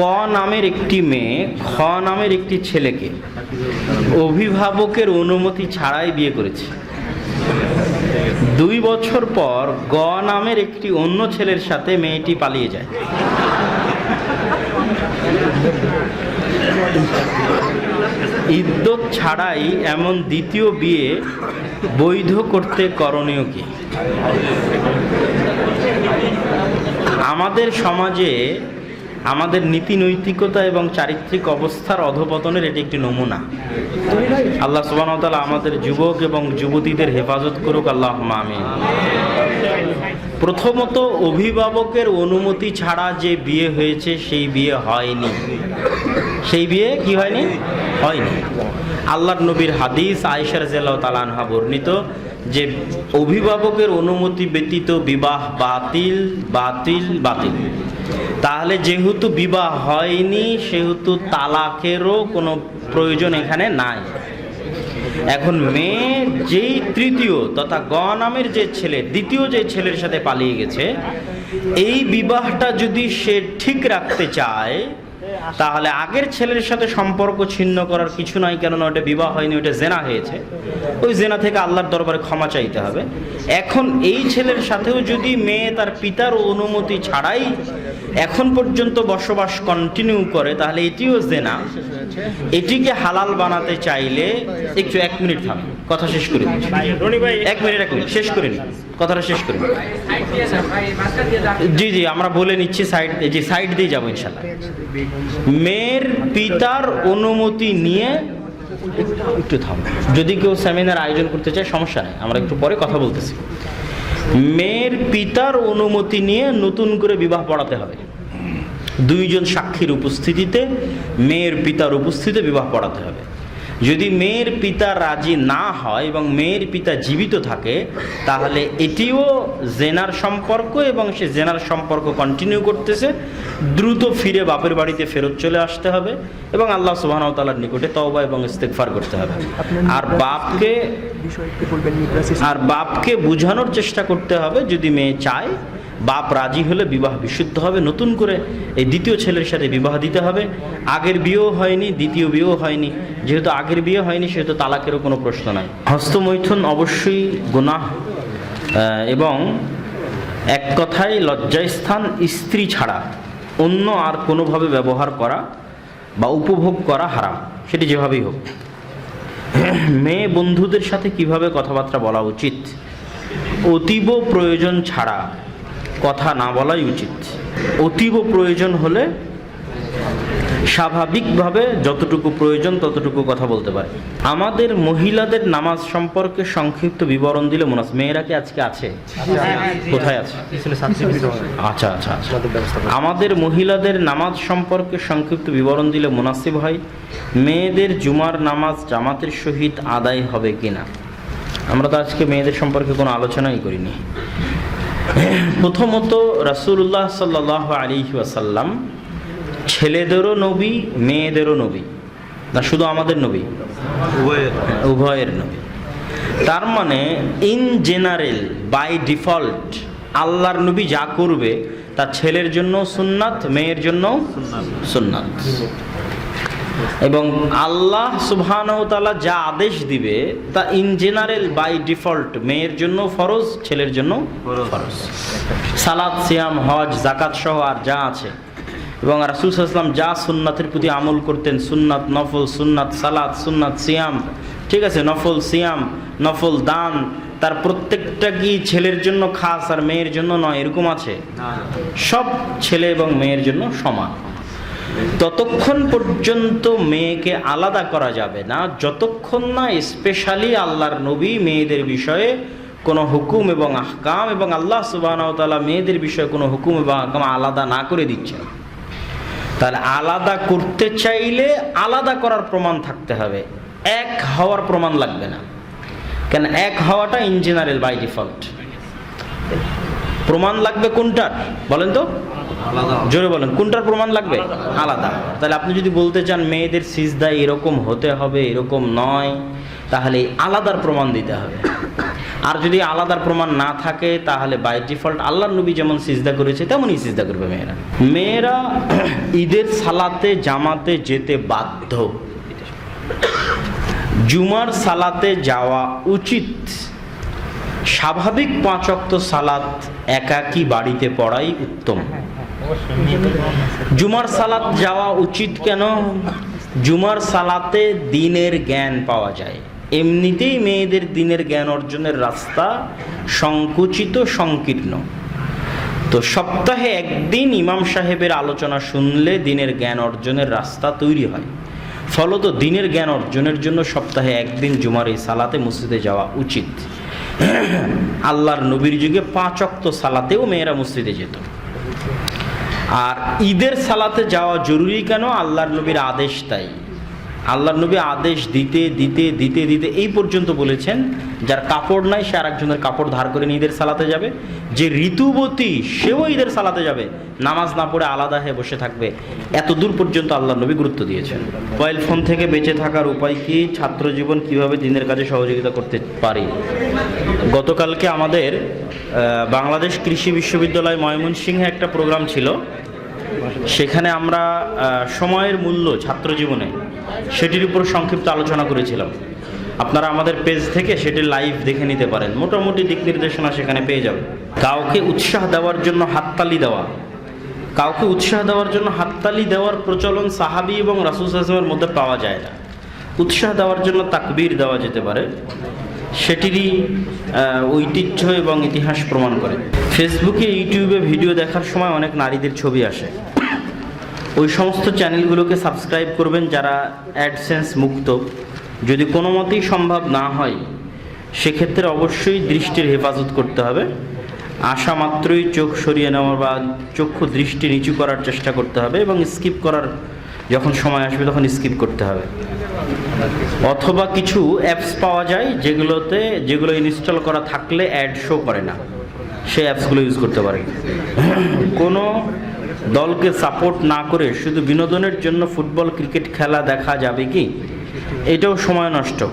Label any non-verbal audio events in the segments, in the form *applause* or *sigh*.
ক নামের একটি মেয়ে, খ নামের একটি ছেলেকে অভিভাবকের অনুমতি ছাড়াই বিয়ে করেছে। দুই বছর পর গ নামের একটি অন্য ছেলের সাথে মেয়েটি পালিয়ে যায়। ইদ্যত ছাড়াই এমন দ্বিতীয় বিয়ে বৈধ করতে করণীয় কি? আমাদের সমাজে আমাদের নীতি নৈতিকতা এবং চারিত্রিক অবস্থার অধপতনের এটি একটি নমুনা। আল্লাহ সুবাহতালা আমাদের যুবক এবং যুবতীদের হেফাজত করুক আল্লাহ মামি প্রথমত, অভিভাবকের অনুমতি ছাড়া যে বিয়ে হয়েছে, সেই বিয়ে হয়নি। সেই বিয়ে কি হয়নি? হয়নি। আল্লাহর নবীর হাদিস আয়েশার জেলাও তালানহা বর্ণিত যে অভিভাবকের অনুমতি ব্যতীত বিবাহ বাতিল বাতিল বাতিল। তাহলে যেহেতু বিবাহ হয়নি, সেহেতু তালাকেরও কোনো প্রয়োজন এখানে নাই। এখন মেয়ে যেই তৃতীয় তথা গ নামের যে ছেলে, দ্বিতীয় যে ছেলের সাথে পালিয়ে গেছে, এই বিবাহটা যদি সে ঠিক রাখতে চায় তাহলে আগের ছেলের সাথে সম্পর্ক ছিন্ন করার কিছু নাই কেননা ওটা বিবাহ হয়নি, ওটা জেনা হয়েছে। ওই জেনা থেকে আল্লাহর দরবারে ক্ষমা চাইতে হবে। এখন এই ছেলের সাথেও যদি মেয়ে তার পিতার অনুমতি ছাড়াই এখন পর্যন্ত বসবাস কন্টিনিউ করে, তাহলে এটিও জেনা। এটিকে হালাল বানাতে চাইলে একটু এক মিনিট থাম, কথা শেষ করে। এক মিনিট এক মিনিট, শেষ করে কথাটা শেষ করে জি জি, আমরা বলে নিচ্ছি সাইড জি সাইড দিয়ে যাব ইনশাল্লাহ মেয়ের পিতার অনুমতি নিয়ে একটু থাম। যদি কেউ সেমিনার আয়োজন করতে চায়, সমস্যা নেই, আমরা একটু পরে কথা বলতেছি। মেয়ের পিতার অনুমতি নিয়ে নতুন করে বিবাহ পড়াতে হবে। দুইজন সাক্ষীর উপস্থিতিতে মেয়ের পিতার উপস্থিতিতে বিবাহ পড়াতে হবে। যদি মেয়ের পিতা রাজি না হয় এবং মেয়ের পিতা জীবিত থাকে তাহলে এটিও জেনার সম্পর্ক এবং সে জেনার সম্পর্ক কন্টিনিউ করতেছে। দ্রুত ফিরে বাপের বাড়িতে ফেরত চলে আসতে হবে এবং আল্লাহ সুবাহতালার নিকটে তওবা এবং ইস্তেকফার করতে হবে। আর বাপকে আর বাপকে বোঝানোর চেষ্টা করতে হবে যদি মেয়ে চায়। বাপ রাজি হলে বিবাহ বিশুদ্ধ হবে, নতুন করে এই দ্বিতীয় ছেলের সাথে বিবাহ দিতে হবে। আগের বিয়েও হয়নি, দ্বিতীয় বিয়েও হয়নি। যেহেতু আগের বিয়ে হয়নি, সেহেতু তালাকেরও কোনো প্রশ্ন নাই। হস্তমৈথুন অবশ্যই গুনাহ এবং এক কথায় লজ্জাস্থান স্ত্রী ছাড়া অন্য আর কোনোভাবে ব্যবহার করা বা উপভোগ করা হারাম। সেটি যেভাবেই হোক। মেয়ে বন্ধুদের সাথে কীভাবে কথাবার্তা বলা উচিত? অতীব প্রয়োজন ছাড়া কথা না বলাই উচিত। অতীব প্রয়োজন হলে স্বাভাবিকভাবে যতটুকু প্রয়োজন ততটুকু কথা বলতে পারে। আমাদের মহিলাদের নামাজ সম্পর্কে সংক্ষিপ্ত বিবরণ দিলে মনে হয় মেয়েরা কি আজকে আছে? কোথায় আছে? আচ্ছা আচ্ছা আচ্ছা। আমাদের মহিলাদের নামাজ সম্পর্কে সংক্ষিপ্ত বিবরণ দিলে মুনাসিব হয়, মেয়েদের জুমার নামাজ জামাতের সহিত আদায় হবে কিনা? আমরা তো আজকে মেয়েদের সম্পর্কে কোনো আলোচনাই করিনি। প্রথমত রাসূলুল্লাহ সাল্লাহ আলী ওয়াসাল্লাম ছেলেদেরও নবী মেয়েদেরও নবী। না শুধু আমাদের নবী? উভয়ের। নবী। তার মানে ইন জেনারেল বাই ডিফল্ট আল্লাহর নবী যা করবে তা ছেলের জন্য সুন্নাত মেয়ের জন্য সুন্নাত। এবং আল্লাহ সুবহানতালা যা আদেশ দিবে তা ইন জেনারেল বাই ডিফল্ট মেয়ের জন্য ফরজ ছেলের জন্য ফরজ। সালাদ সিয়াম হজ জাকাত সহ আর যা আছে। এবং রাসুল সাল্লাম যা সুন্নাতের প্রতি আমল করতেন সুন্নাত নফল সুন্নাত সালাদ সুন্নাত সিয়াম ঠিক আছে নফল সিয়াম নফল দান তার প্রত্যেকটা কি ছেলের জন্য খাস আর মেয়ের জন্য নয় এরকম আছে? সব ছেলে এবং মেয়ের জন্য সমান। ততক্ষণ পর্যন্ত মেয়েকে আলাদা করা যাবে না। যতক্ষণ না স্পেশালি আল্লাহর নবী মেয়েদের বিষয়ে কোনো হুকুম এবং আহকাম এবং আল্লাহ সুবাহতালা মেয়েদের বিষয়ে কোনো হুকুম এবং আহকাম আলাদা না করে দিচ্ছে। তাহলে আলাদা করতে চাইলে আলাদা করার প্রমাণ থাকতে হবে। এক হওয়ার প্রমাণ লাগবে না। কেন এক হওয়াটা ইন জেনারেল বাই ডিফল্ট প্রমাণ লাগবে কোনটার? বলেন তো। জোরে বলেন কোনটার প্রমাণ লাগবে? আলাদা তাহলে আপনি যদি বলতে চান মেয়েদের সিজদায় এরকম হতে হবে এরকম নয় তাহলে আলাদার প্রমাণ দিতে হবে। আর যদি আলাদার প্রমাণ না থাকে তাহলে বাই ডিফল্ট আল্লাহর নবী যেমন সিজদা করেছে তেমনই সিজদা করবে মেয়েরা। মেয়েরা *clears throat* ঈদের সালাতে জামাতে যেতে বাধ্য। জুমার সালাতে যাওয়া উচিত। স্বাভাবিক পাঁচ অক্ত সালাত একাকী বাড়িতে পড়াই উত্তম। জুমার সালাত যাওয়া উচিত কেন? জুমার সালাতে দিনের জ্ঞান পাওয়া যায়। এমনিতেই মেয়েদের দিনের জ্ঞান অর্জনের রাস্তা সংকুচিত, সংকীর্ণ। তো সপ্তাহে একদিন ইমাম সাহেবের আলোচনা শুনলে দিনের জ্ঞান অর্জনের রাস্তা তৈরি হয়। ফলত দিনের জ্ঞান অর্জনের জন্য সপ্তাহে একদিন জুমার এই সালাতে মসজিদে যাওয়া উচিত। আল্লাহর নবীর যুগে পাঁচ অক্ত সালাতেও মেয়েরা মসজিদে যেত। আর ঈদের সালাতে যাওয়া জরুরি কেন? আল্লাহর নবীর আদেশ তাই। আল্লাহর নবী আদেশ দিতে দিতে দিতে দিতে এই পর্যন্ত বলেছেন, যার কাপড় নাই, সে আরেকজনের কাপড় ধার করে নিয়ে ঈদের সালাতে যাবে। যে ঋতুবতী, সেও ঈদের সালাতে যাবে। নামাজ না পড়ে আলাদা হয়ে বসে থাকবে। এত দূর পর্যন্ত আল্লাহ নবী গুরুত্ব দিয়েছেন। মোবাইল ফোন থেকে বেঁচে থাকার উপায় কি? ছাত্র জীবন কীভাবে দিনের কাজে সহযোগিতা করতে পারি? গতকালকে আমাদের বাংলাদেশ কৃষি বিশ্ববিদ্যালয় ময়মনসিংহে একটা প্রোগ্রাম ছিল। সেখানে আমরা সময়ের মূল্য ছাত্র জীবনে সেটির উপর সংক্ষিপ্ত আলোচনা করেছিলাম। আপনারা আমাদের পেজ থেকে সেটি লাইভ দেখে নিতে পারেন। মোটামুটি দিক নির্দেশনা সেখানে পেয়ে যাবেন। কাউকে উৎসাহ দেওয়ার জন্য হাততালি দেওয়া। কাউকে উৎসাহ দেওয়ার জন্য হাততালি দেওয়ার প্রচলন সাহাবি এবং রাসুল আসলামের মধ্যে পাওয়া যায় না। উৎসাহ দেওয়ার জন্য তাকবির দেওয়া যেতে পারে। সেটিরই ঐতিহ্য এবং ইতিহাস প্রমাণ করে। ফেসবুকে, ইউটিউবে ভিডিও দেখার সময় অনেক নারীদের ছবি আসে। ওই সমস্ত চ্যানেলগুলোকে সাবস্ক্রাইব করবেন যারা অ্যাডসেন্স মুক্ত। যদি কোনো মতেই সম্ভব না হয়, সেক্ষেত্রে অবশ্যই দৃষ্টির হেফাজত করতে হবে। আশা মাত্রই চোখ সরিয়ে নেওয়ার বা চক্ষু দৃষ্টি নিচু করার চেষ্টা করতে হবে এবং স্কিপ করার যখন সময় আসবে, তখন স্কিপ করতে হবে। অথবা কিছু অ্যাপস পাওয়া যায় যেগুলোতে, যেগুলো ইনস্টল করা থাকলে অ্যাড শো করে না। সেই অ্যাপসগুলো ইউজ করতে পারে। কোনো দলকে সাপোর্ট না করে শুধু বিনোদনের জন্য ফুটবল ক্রিকেট খেলা দেখা যাবে কি? এটাও সময় নষ্ট।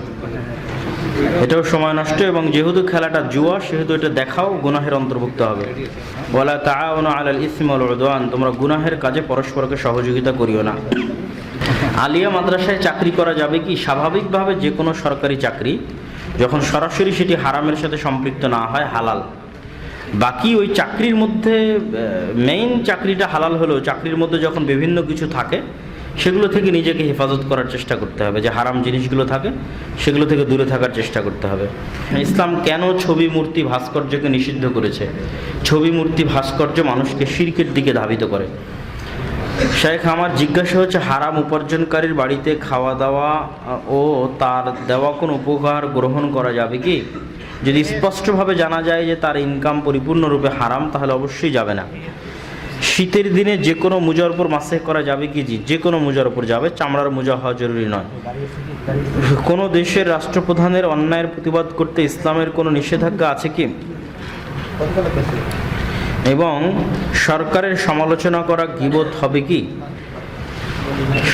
এটাও সময় নষ্ট এবং যেহেতু খেলাটা জুয়া, সেহেতু এটা দেখাও গুনাহের অন্তর্ভুক্ত হবে। বলা তাআউনু আলাল ইসমি ওয়াল তোমরা গুনাহের কাজে পরস্পরকে সহযোগিতা করিও না। আলিয়া মাদ্রাসায় চাকরি করা যাবে কি? স্বাভাবিকভাবে যে কোনো সরকারি চাকরি, যখন সরাসরি সেটি হারামের সাথে সম্পৃক্ত না হয়, হালাল। বাকি ওই চাকরির মধ্যে মেইন চাকরিটা হালাল হলেও, চাকরির মধ্যে যখন বিভিন্ন কিছু থাকে, সেগুলো থেকে নিজেকে হেফাজত করার চেষ্টা করতে হবে। যে হারাম জিনিসগুলো থাকে, সেগুলো থেকে দূরে থাকার চেষ্টা করতে হবে। ইসলাম কেন ছবি মূর্তি ভাস্কর্যকে নিষিদ্ধ করেছে? ছবি মূর্তি ভাস্কর্য মানুষকে শিরকের দিকে ধাবিত করে। শেখ, আমার জিজ্ঞাসা হচ্ছে, হারাম উপার্জনকারীর বাড়িতে খাওয়া দাওয়া ও তার দেওয়া কোনো উপহার গ্রহণ করা যাবে কি? যদি স্পষ্টভাবে জানা যায় যে তার ইনকাম পরিপূর্ণরূপে হারাম, তাহলে অবশ্যই যাবে না। শীতের দিনে যে কোনো মোজার উপর মাসে করা যাবে কি জি? যে কোনো মোজার উপর যাবে, চামড়ার মোজা হওয়া জরুরি নয়। কোনো দেশের রাষ্ট্রপ্রধানের অন্যায়ের প্রতিবাদ করতে ইসলামের কোনো নিষেধাজ্ঞা আছে কি? এবং সরকারের সমালোচনা করা গিবত হবে কি?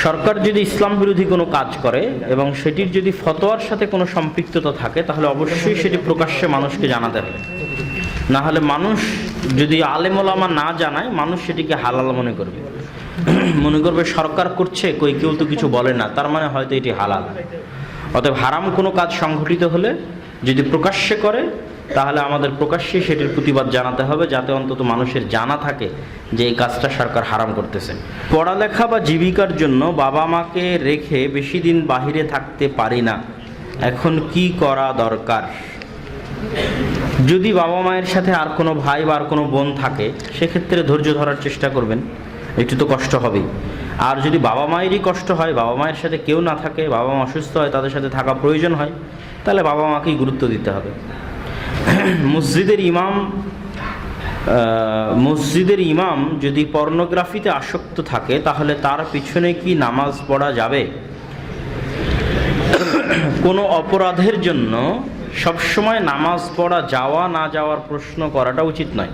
সরকার যদি ইসলাম বিরোধী কোনো কাজ করে এবং সেটির যদি ফতোয়ার সাথে কোনো সম্পৃক্ততা থাকে, তাহলে অবশ্যই সেটি প্রকাশ্যে মানুষকে জানাতে হবে। না হলে মানুষ যদি আলেমোলামা না জানায়, মানুষ সেটিকে হালাল মনে করবে। *clears throat* মনে করবে সরকার করছে, কই কেউ তো কিছু বলে না, তার মানে হয়তো এটি হালাল। অতএব হারাম কোনো কাজ সংঘটিত হলে যদি প্রকাশ্যে করে তাহলে আমাদের প্রকাশ্যে সেটির প্রতিবাদ জানাতে হবে, যাতে অন্তত মানুষের জানা থাকে যে এই কাজটা সরকার হারাম করতেছে। পড়ালেখা বা জীবিকার জন্য বাবা মাকে রেখে বেশি দিন বাহিরে থাকতে পারি না। এখন কি করা দরকার? যদি বাবা মায়ের সাথে আর কোনো ভাই বা আর কোনো বোন থাকে, সেক্ষেত্রে ধৈর্য ধরার চেষ্টা করবেন। একটু তো কষ্ট হবেই। আর যদি বাবা মায়েরই কষ্ট হয়, বাবা মায়ের সাথে কেউ না থাকে, বাবা মা অসুস্থ হয়, তাদের সাথে থাকা প্রয়োজন হয়, তাহলে বাবা মাকেই গুরুত্ব দিতে হবে। *coughs* মসজিদের ইমাম মসজিদের ইমাম যদি পর্নোগ্রাফিতে আসক্ত থাকে, তাহলে তার পিছনে কি নামাজ পড়া যাবে? *coughs* কোনো অপরাধের জন্য সবসময় নামাজ পড়া যাওয়া না যাওয়ার প্রশ্ন করাটা উচিত নয়।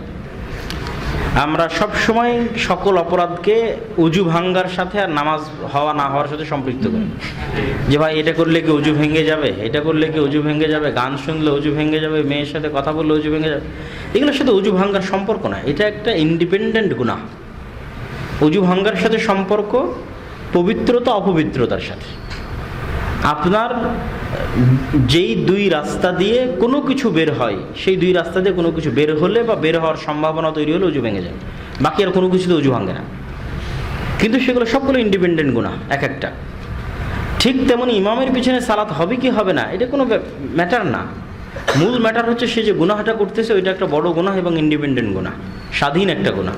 আমরা সব সময় সকল অপরাধকে উজু ভাঙ্গার সাথে আর নামাজ হওয়া না হওয়ার সাথে সম্পৃক্ত করি। যে ভাই, এটা করলে কি উজু ভেঙে যাবে? এটা করলে কি উজু ভেঙে যাবে? গান শুনলে উজু ভেঙে যাবে? মেয়ের সাথে কথা বললে উজু ভেঙে যাবে? এগুলোর সাথে উজু ভাঙ্গার সম্পর্ক না এটা একটা ইন্ডিপেন্ডেন্ট গুণা উজু ভাঙ্গার সাথে সম্পর্ক পবিত্রতা, অপবিত্রতার সাথে। আপনার যেই দুই রাস্তা দিয়ে কোনো কিছু বের হয়, সেই দুই রাস্তা দিয়ে কোনো কিছু বের হলে বা বের হওয়ার সম্ভাবনা তৈরি হলে উজু ভেঙে যায়। বাকি আর কোনো কিছুতে উজু ভাঙে না। কিন্তু সেগুলো সবগুলো ইন্ডিপেন্ডেন্ট গুণা, এক একটা। ঠিক তেমনি ইমামের পিছনে সালাত হবে কি হবে না, এটা কোনো ম্যাটার না। মূল ম্যাটার হচ্ছে সে যে গুনাহটা করতেছে, ওইটা একটা বড় গুনাহ এবং ইন্ডিপেন্ডেন্ট গুনাহ, স্বাধীন একটা গুনাহ।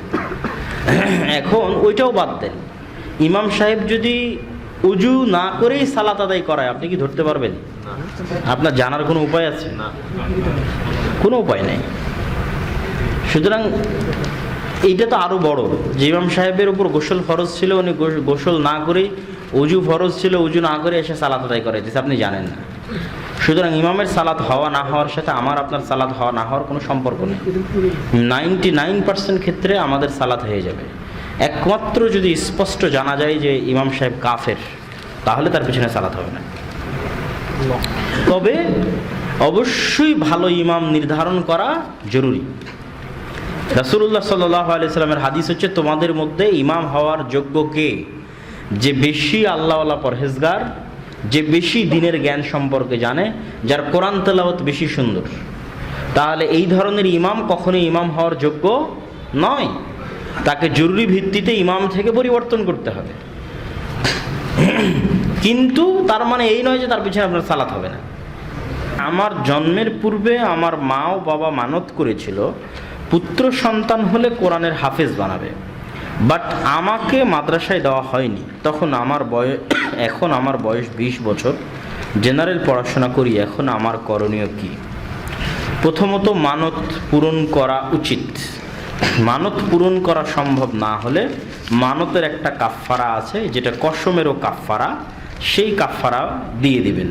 এখন ওইটাও বাদ দেন। ইমাম সাহেব যদি উজু না করেই সালাত আদায় করায়। আপনি কি ধরতে পারবেন? আপনার জানার কোনো উপায় আছে? কোনো উপায় নেই। সুতরাং এইটা তো আরও বড়। যে ইমাম সাহেবের উপর গোসল ফরজ ছিল উনি গোসল না করেই উজু ফরজ ছিল উজু না করে এসে সালাত আদায় করে দিয়েছে আপনি জানেন না। সুতরাং ইমামের সালাত হওয়া না হওয়ার সাথে আমার আপনার সালাত হওয়া না হওয়ার কোনো সম্পর্ক নেই। নাইনটি নাইন পার্সেন্ট ক্ষেত্রে আমাদের সালাত হয়ে যাবে। একমাত্র যদি স্পষ্ট জানা যায় যে ইমাম সাহেব কাফের তাহলে তার পিছনে চালাতে হবে না। তবে অবশ্যই ভালো ইমাম নির্ধারণ করা জরুরি। রাসুল্লাহ সাল্লাহ আলিয়াল্লামের হাদিস হচ্ছে তোমাদের মধ্যে ইমাম হওয়ার যোগ্য কে? যে বেশি আল্লাহওয়ালা পরহেজগার যে বেশি দিনের জ্ঞান সম্পর্কে জানে যার কোরআন তেলাওয়াত বেশি সুন্দর। তাহলে এই ধরনের ইমাম কখনোই ইমাম হওয়ার যোগ্য নয়। তাকে জরুরি ভিত্তিতে ইমাম থেকে পরিবর্তন করতে হবে। কিন্তু তার মানে এই নয় যে তার পিছনে আপনার সালাত হবে না। আমার জন্মের পূর্বে আমার মা ও বাবা মানত করেছিল, পুত্র সন্তান হলে কোরআনের হাফেজ বানাবে। বাট আমাকে মাদ্রাসায় দেওয়া হয়নি। তখন আমার বয়স, এখন আমার বয়স বিশ বছর। জেনারেল পড়াশোনা করি, এখন আমার করণীয় কি? প্রথমত মানত পূরণ করা উচিত। মানত পূরণ করা সম্ভব না হলে মানতের একটা কাফফারা আছে, যেটা কসমেরও কাফফারা, সেই কাফফারা দিয়ে দিবেন।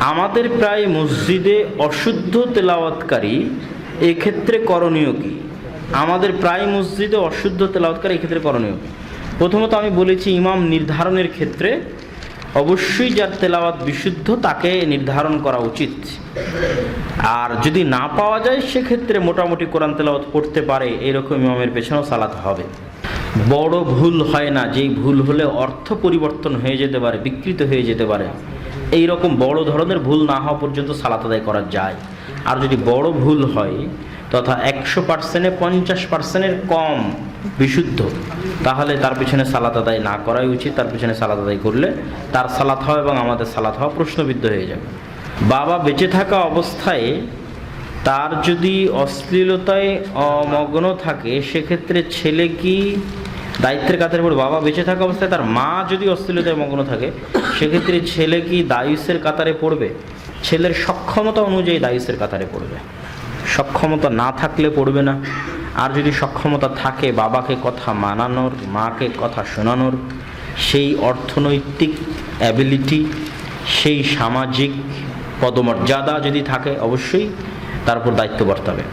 আমাদের প্রায় মসজিদে অশুদ্ধ তেলাওয়াতকারী এক্ষেত্রে করণীয় কি? আমাদের প্রায় মসজিদে অশুদ্ধ তেলাওয়াতকারী এক্ষেত্রে করণীয় প্রথমত আমি বলেছি ইমাম নির্ধারণের ক্ষেত্রে অবশ্যই যার তেলাওয়াত বিশুদ্ধ, তাকে নির্ধারণ করা উচিত। আর যদি না পাওয়া যায়, সেক্ষেত্রে মোটামুটি কোরআন তেলাওয়াত পড়তে পারে, এরকম ইমামের পেছনেও সালাত হবে। বড় ভুল হয় না, যেই ভুল হলে অর্থ পরিবর্তন হয়ে যেতে পারে, বিকৃত হয়ে যেতে পারে। এই রকম বড় ধরনের ভুল না হওয়া পর্যন্ত সালাত আদায় করা যায়। আর যদি বড় ভুল হয়, তথা একশো পার্সেন্টে পঞ্চাশ পার্সেন্টের কম বিশুদ্ধ। তাহলে তার পিছনে সালাত আদায় না করাই উচিত, তার পিছনে সালাত আদায় করলে তার সালাত হওয়া এবং আমাদের সালাত হওয়া প্রশ্নবিদ্ধ হয়ে যাবে। বাবা বেঁচে থাকা অবস্থায় তার যদি অশ্লীলতায় অমগ্ন থাকে, সেক্ষেত্রে ছেলে কি দায়িত্বের কাতারে পড়বে বাবা বেঁচে থাকা অবস্থায় তার মা যদি অশ্লীলতায় মগ্ন থাকে, সেক্ষেত্রে ছেলে কি দায়ুসের কাতারে পড়বে? ছেলের সক্ষমতা অনুযায়ী দায়ুসের কাতারে পড়বে। সক্ষমতা না থাকলে পড়বে না। আর যদি সক্ষমতা থাকে বাবাকে কথা মানানোর, মাকে কথা শোনানোর, সেই অর্থনৈতিক অ্যাবিলিটি সেই সামাজিক পদমর্যাদা যদি থাকে, অবশ্যই তার উপর দায়িত্ব বর্তাবে।